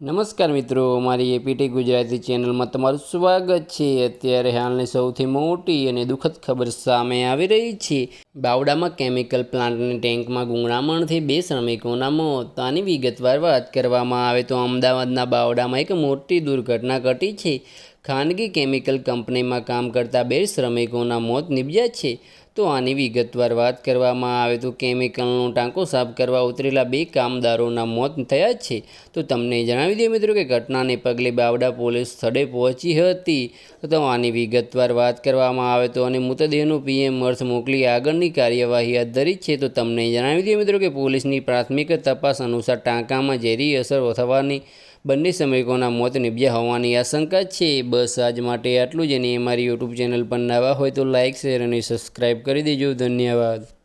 નમસ્કાર મિત્રો, મારી એપીટી ગુજરાતી ચેનલમાં તમારું સ્વાગત છે. અત્યારે હાલની સૌથી મોટી અને દુઃખદ ખબર સામે આવી રહી છે. બાવડામાં કેમિકલ પ્લાન્ટની ટેન્કમાં ગુંગળામણથી બે શ્રમિકોના મોત. આની વિગતવાર વાત કરવામાં આવે તો અમદાવાદના બાવડામાં એક મોટી દુર્ઘટના ઘટી છે. ખાનગી કેમિકલ કંપનીમાં કામ કરતા બે શ્રમિકોના મોત નિપજ્યા છે. તો આની વિગતવાર વાત કરવામાં આવે તો કેમિકલનો ટાંકો સાફ કરવા ઉતરેલા બે કામદારોના મોત થયા છે. તો તમને જણાવી દઈએ મિત્રો કે ઘટનાને પગલે બાવડા પોલીસ સ્થળે પહોંચી હતી. તો આની વિગતવાર વાત કરવામાં આવે તો અને મૃતદેહનું પીએમ અર્થ મોકલી આગળની કાર્યવાહી હાથ ધરી છે. તો તમને જણાવી દઈએ મિત્રો કે પોલીસની પ્રાથમિક તપાસ અનુસાર ટાંકામાં ઝેરી અસર થવાની બંને શ્રમિકોના મોત નિપજ્યા હોવાની આશંકા છે. બસ આજ માટે આટલું જ અને અમારી યુટ્યુબ ચેનલ પર નવા હોય તો લાઇક શેર અને સબસ્ક્રાઈબ કરી દેજો. ધન્યવાદ.